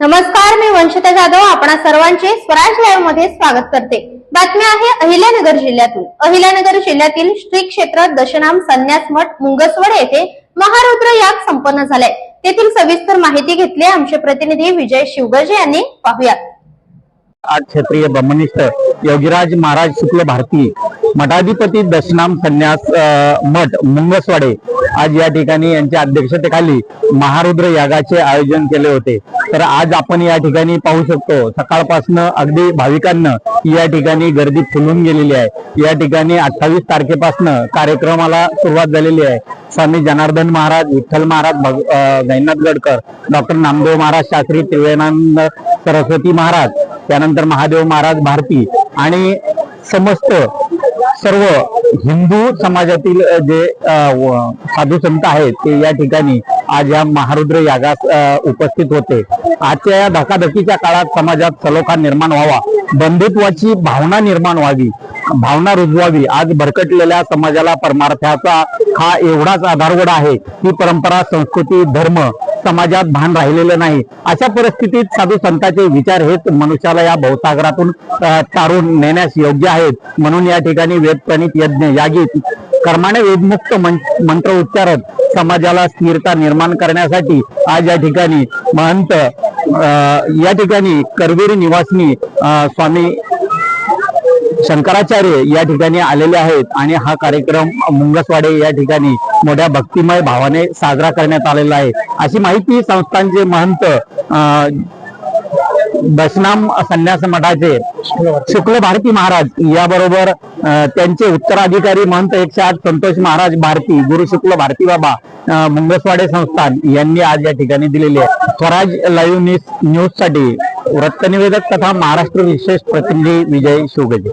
नमस्कार मी वंशिता जाधव. आपणा सर्वांचे स्वराज लाईव्हमध्ये स्वागत करते. बातमी आहे अहिल्यानगर जिल्ह्यातून. अहिल्यानगर जिल्ह्यातील श्री क्षेत्र दशनाम संन्यास मठ मुंगसवड येथे महारुद्र याग संपन्न झालाय. तेथील सविस्तर माहिती घेतली आमचे प्रतिनिधी विजय शिवगजे यांनी. पाहूयात. आज क्षेत्रीय ब्रह्मनिष्ठ योगीराज महाराज शुक्ल भारती मठाधिपती दशनाम संन्यास मठ मुंगसवाडे आज या ठिकाणी यांच्या अध्यक्षतेखाली महारुद्र यागाचे आयोजन केले होते. तर आज आपण या ठिकाणी पाहू शकतो सकाळपासून अगदी भाविकांना या ठिकाणी गर्दी फुलून गेलेली आहे. या ठिकाणी अठ्ठावीस तारखेपासून कार्यक्रमाला सुरुवात झालेली आहे. स्वामी जनार्दन महाराज विठ्ठल महाराज भग- गैनाथ गडकर डॉक्टर नामदेव महाराज शास्त्री त्रिवेणानंद सरस्वती महाराज त्यानंतर महादेव महाराज भारती आणि समस्त सर्व हिंदू समाजातील जे साधू संत आहेत ते या ठिकाणी आज या महारुद्र यागास उपस्थित होते. आजच्या या धकाधकीच्या काळात समाजात सलोखा निर्माण व्हावा बंधुत्वाची भावना निर्माण व्हावी भावना रुजवावी. आज भरकटलेल्या समाजाला परमार्थाचा हा एवढाच आधारवड आहे की परंपरा संस्कृती धर्म समाजात भान राहिलेलं नाही. अशा परिस्थितीत साधू संतांचे विचार हेच मनुष्याला या भवसागरातून तारून नेण्यास योग्य आहेत. म्हणून या ठिकाणी वेद प्रणित यज्ञ यागित कर्माने वेदमुक्त मंत्र उच्चारत समाजाला स्थिरता निर्माण करण्यासाठी आज या ठिकाणी महंत या ठिकाणी करवीर निवासनी स्वामी शंकराचार्य या ठिकाणी आलेले आहेत आणि हा कार्यक्रम मुंगसवाडे या ठिकाणी मोठ्या भक्तिमय भावाने साजरा करण्यात आलेला आहे. अशी माहिती संस्थांचे महंत अं, दशनाम संन्यास मठाचे शुक्ल भारती महाराज याबरोबर बरोबर त्यांचे उत्तराधिकारी महंत एकशे आठ संतोष महाराज भारती गुरु शुक्ल भारती बाबा मुंगसवाडे संस्थान यांनी आज या ठिकाणी दिलेली आहे. स्वराज लाईव्ह न्यूज न्यूजसाठी वृत्तनिवेदक तथा महाराष्ट्र विशेष प्रतिनिधी विजय शिवगजे.